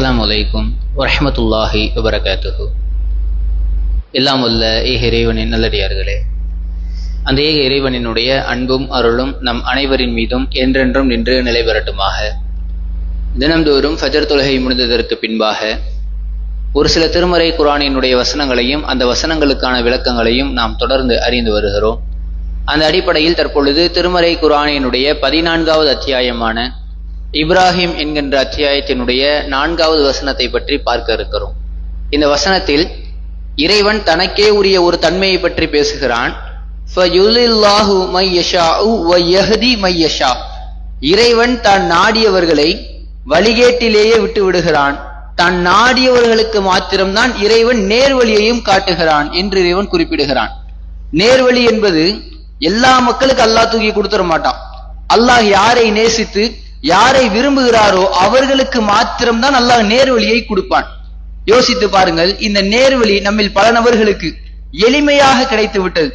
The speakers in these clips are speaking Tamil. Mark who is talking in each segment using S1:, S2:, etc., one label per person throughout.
S1: அஸ்லாம் வலைக்கும் வரமத்துல்லாஹி வபரகாத்துஹு. எல்லாம் உள்ள ஏக இறைவனின் நல்லடியார்களே அந்த ஏக இறைவனினுடைய அன்பும் அருளும் நம் அனைவரின் மீதும் என்றென்றும் நின்று நிலை பெறட்டுமாக. தினம்தோறும் ஃபஜர் தொழுகை முடிந்ததற்கு பின்பாக ஒரு சில திருமறை குரானினுடைய வசனங்களையும் அந்த வசனங்களுக்கான விளக்கங்களையும் நாம் தொடர்ந்து அறிந்து வருகிறோம். அந்த அடிப்படையில் தற்பொழுது திருமறை குரானினுடைய பதினான்காவது அத்தியாயமான இப்ராஹிம் என்கின்ற அத்தியாயத்தினுடைய நான்காவது வசனத்தை பற்றி பார்க்க இருக்கிறோம். இந்த வசனத்தில் இறைவன் தனக்கே உரிய ஒரு தன்மையை பற்றி பேசுகிறான். இறைவன் தான் நாடியவர்களை வழிகேட்டிலேயே விட்டு விடுகிறான் தான் நாடியவர்களுக்கு மாத்திரம்தான் இறைவன் நேர்வழியையும் காட்டுகிறான் என்று இறைவன் குறிப்பிடுகிறான். நேர்வழி என்பது எல்லா மக்களுக்கு அல்லாஹ் தூக்கி கொடுத்துட மாட்டான். அல்லாஹ் யாரை நேசித்து யாரை விரும்புகிறாரோ அவர்களுக்கு மாத்திரம்தான் அல்லாஹ் நேர்வழியை கொடுப்பான். யோசித்து பாருங்கள் இந்த நேர்வழி நம்மில் பல நபர்களுக்கு எளிமையாக கிடைத்து விட்டது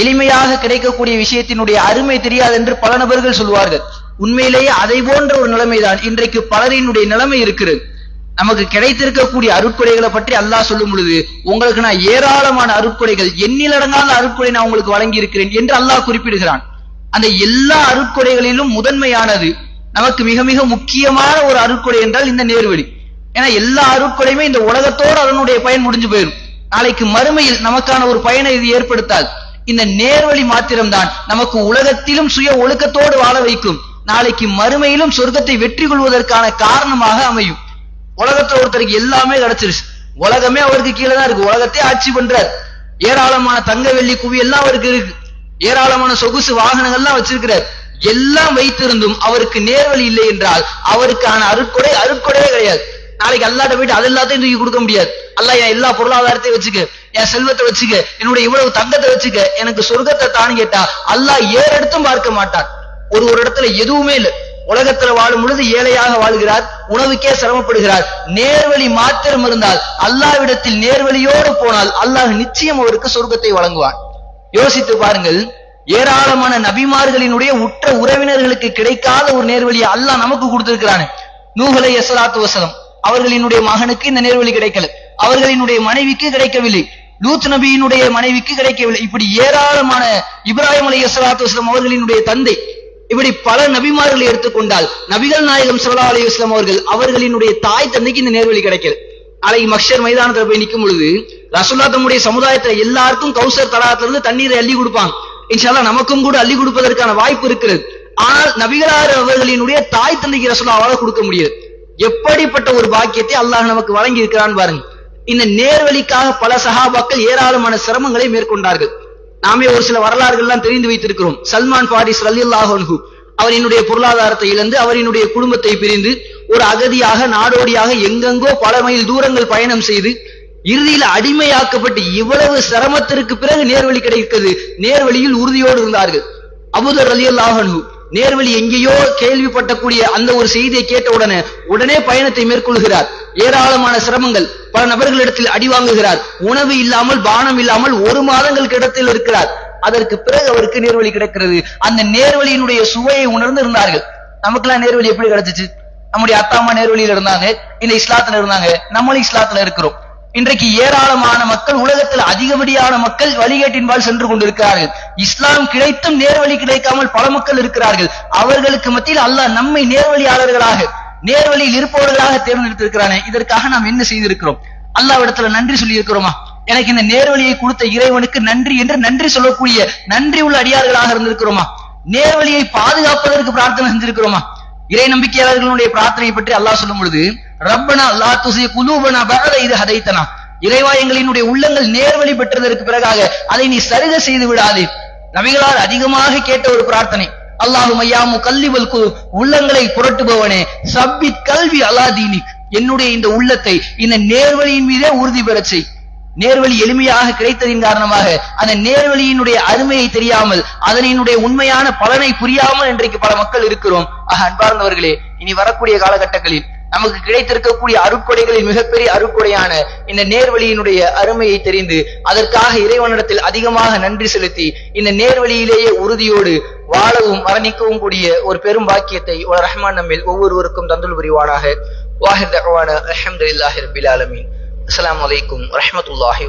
S1: எளிமையாக கிடைக்கக்கூடிய விஷயத்தினுடைய அருமை தெரியாது என்று பல நபர்கள் சொல்வார்கள். உண்மையிலேயே அதை போன்ற ஒரு நிலைமைதான் இன்றைக்கு பலரினுடைய நிலைமை இருக்கிறது. நமக்கு கிடைத்திருக்கக்கூடிய அருட்கொடைகளை பற்றி அல்லாஹ் சொல்லும் பொழுது உங்களுக்கு நான் ஏராளமான அருட்கொடைகள் எண்ணிலடங்காத அருட்கொடை நான் உங்களுக்கு வழங்கி இருக்கிறேன் என்று அல்லாஹ் குறிப்பிடுகிறான். அந்த எல்லா அருட்கொடைகளிலும் முதன்மையானது நமக்கு மிக மிக முக்கியமான ஒரு அருட்கொடை என்றால் இந்த நேர்வழி. ஏன்னா எல்லா அருட்கொடையுமே இந்த உலகத்தோடு அதனுடைய பயன் முடிஞ்சு போயிடும் நாளைக்கு மறுமையில் நமக்கான ஒரு பயனை இது ஏற்படுத்தாது. இந்த நேர்வழி மாத்திரம்தான் நமக்கு உலகத்திலும் சுய ஒழுக்கத்தோடு வாழ வைக்கும். நாளைக்கு மறுமையிலும் சொர்க்கத்தை வெற்றி கொள்வதற்கான காரணமாக அமையும். உலகத்துல ஒருத்தருக்கு எல்லாமே கிடைச்சிருச்சு. உலகமே அவருக்கு கீழே தான் இருக்கு. உலகத்தை ஆட்சி பண்றார். ஏராளமான தங்க வெள்ளி குவி எல்லாம் அவருக்கு இருக்கு. ஏராளமான சொகுசு வாகனங்கள்லாம் வச்சிருக்கிறார். எல்லாம் வைத்திருந்தும் அவருக்கு நேர்வழி இல்லை என்றால் அவருக்கான அருட்கொடை அருட்கொடையே கிடையாது. நாளைக்கு அல்லாட்ட போயிட்டு அது எல்லாத்தையும் தூக்கி கொடுக்க முடியாது. அல்ல என் எல்லா பொருளாதாரத்தையும் வச்சுக்க என் செல்வத்தை வச்சுக்க என்னுடைய இவ்வளவு தங்கத்தை வச்சுக்க எனக்கு சொர்க்கத்தை தான் கேட்டா அல்லாஹ் ஏறெடுத்தும் பார்க்க மாட்டான். ஒரு ஒரு இடத்துல எதுவுமே இல்லை. உலகத்துல வாழும் பொழுது ஏழையாக வாழ்கிறார் உணவுக்கே சிரமப்படுகிறார். நேர்வழி மாத்திரம் இருந்தால் அல்லாவிடத்தில் நேர்வழியோடு போனால் அல்லாஹ் நிச்சயம் அவருக்கு சொர்க்கத்தை வழங்குவான். யோசித்து பாருங்கள் ஏராளமான நபிமார்களினுடைய உற்ற உறவினர்களுக்கு கிடைக்காத ஒரு நேர்வழியை அல்லாஹ் நமக்கு கொடுத்திருக்கிறானே. நூகலை எசலாத்து வசலம் அவர்களினுடைய மகனுக்கு இந்த நேர்வழி கிடைக்கல. அவர்களினுடைய மனைவிக்கு கிடைக்கவில்லை. லூத் நபியினுடைய மனைவிக்கு கிடைக்கவில்லை. இப்படி ஏராளமான இப்ராஹிம் அலி எசலாத்து வசலம் அவர்களினுடைய தந்தை இப்படி பல நபிமார்களை எடுத்துக்கொண்டால் நபிகள் நாயகம் சல்லா அலி வஸ்லாம் அவர்கள் அவர்களினுடைய தாய் தந்தைக்கு இந்த நேர்வழி கிடைக்கல. நாளைக்கு மக்ஷர் மைதானத்துல போய் நிற்கும் பொழுது ரசுல்லா தம்முடைய சமுதாயத்துல எல்லாருக்கும் கௌசர் தடாகத்துல இருந்து தண்ணீரை அள்ளி கொடுப்பாங்க. இன்ஷால்லா நமக்கும் கூட அள்ளி கொடுப்பதற்கான வாய்ப்பு இருக்கிறது. ஆனால் நபிகளார் அவர்களினுடைய தாய் தந்தைக்கு ரசுல்லாவால கொடுக்க முடியாது எப்படிப்பட்ட ஒரு பாக்கியத்தை அல்லாஹ் நமக்கு வழங்கி இருக்கிறான் பாருங்க. இந்த நேர்வழிக்காக பல சகாபாக்கள் ஏராளமான சிரமங்களை மேற்கொண்டார்கள். நாமே ஒரு சில வரலாறுகள்லாம் தெரிந்து வைத்திருக்கிறோம். சல்மான் பாரிஸ் ரலில்லாஹு அன்ஹு அவரினுடைய பொருளாதாரத்தை இழந்து அவரினுடைய குடும்பத்தை பிரிந்து ஒரு அகதியாக நாடோடியாக எங்கெங்கோ பல மைல் தூரங்கள் பயணம் செய்து இறுதியில் அடிமையாக்கப்பட்டு இவ்வளவு சிரமத்திற்கு பிறகு நேர்வழி கிடைக்கிறது நேர்வழியில் உறுதியோடு இருந்தார்கள். அபுதர் அலி அல்லாஹனு நேர்வழி எங்கேயோ கேள்விப்பட்டக்கூடிய அந்த ஒரு செய்தியை கேட்ட உடனே உடனே பயணத்தை மேற்கொள்கிறார். ஏராளமான சிரமங்கள். பல நபர்களிடத்தில் அடி வாங்குகிறார். உணவு இல்லாமல் பானம் இல்லாமல் ஒரு மாதங்கள் கிடத்தில் இருக்கிறார். அதற்கு பிறகு அவருக்கு நேர்வழி கிடைக்கிறது. அந்த நேர்வழியினுடைய சுவையை உணர்ந்து இருந்தார்கள் நமக்கெல்லாம் நேர்வழி எப்படி கிடைச்சிச்சு? நம்முடைய அத்தா அம்மா இருந்தாங்க. இந்த இஸ்லாத்துல இருந்தாங்க. நம்மளும் இஸ்லாத்துல இருக்கிறோம். இன்றைக்கு ஏராளமான மக்கள் உலகத்தில் அதிகப்படியான மக்கள் வழிகேட்டின்பால் சென்று கொண்டிருக்கிறார்கள். இஸ்லாம் கிடைத்தும் நேர்வழி கிடைக்காமல் பல மக்கள் இருக்கிறார்கள். அவர்களுக்கு மத்தியில் அல்லாஹ் நம்மை நேர்வழியாளர்களாக நேர்வழியில் இருப்பவர்களாக தேர்ந்தெடுத்திருக்கிறானே. இதற்காக நாம் என்ன செய்திருக்கிறோம்? அல்லாவிடத்துல நன்றி சொல்லி இருக்கிறோமா எனக்கு இந்த நேர்வழியை கொடுத்த இறைவனுக்கு நன்றி என்று நன்றி சொல்லக்கூடிய நன்றி உள்ள அடியார்களாக இருந்திருக்கிறோமா? நேர்வழியை பாதுகாப்பதற்கு பிரார்த்தனை செஞ்சிருக்கிறோமா? இறை நம்பிக்கையாளர்களுடைய பிரார்த்தனையை பற்றி அல்லாஹ் சொல்லும் பொழுது ரப்பனா லா துசி குலூபனா பகத இது ஹதைத்தனா. இறைவா எங்களினுடைய உள்ளங்கள் நேர்வழி பெற்றதற்கு பிறகாக அதை நீ சருக செய்து விடாதே. நபிகளால் அதிகமாக கேட்ட ஒரு பிரார்த்தனை. அல்லாஹும் ஐயாமு கல்லிவல் குழு உள்ளங்களை புரட்டுபவனே. சப்பித் கல்வி அலாதீனிக் என்னுடைய இந்த உள்ளத்தை இந்த நேர்வழியின் மீதே உறுதி பெறச் செய். நேர்வழி எளிமையாக கிடைத்ததின் காரணமாக அந்த நேர்வழியினுடைய அருமையை தெரியாமல் அதனினுடைய உண்மையான பலனை புரியாமல் இன்றைக்கு பல மக்கள் இருக்கிறோம். ஆக அன்பார்ந்தவர்களே இனி வரக்கூடிய காலகட்டங்களில் நமக்கு கிடைத்திருக்கக்கூடிய அருட்கொடைகளில் மிகப்பெரிய அருட்கொடையான இந்த நேர்வழியினுடைய அருமையை தெரிந்து அதற்காக இறைவனிடத்தில் அதிகமாக நன்றி செலுத்தி இந்த நேர்வழியிலேயே உறுதியோடு வாழவும் மரணிக்கவும் கூடிய ஒரு பெரும் பாக்கியத்தை ஒரு ரஹ்மான் நம்மில் ஒவ்வொருவருக்கும் தந்துள் புரிவானாக. வாஹிர் தகவான அஹமதுல்லாஹி ரபில் அலைக்கும் வரஹ்மத்துல்லாஹி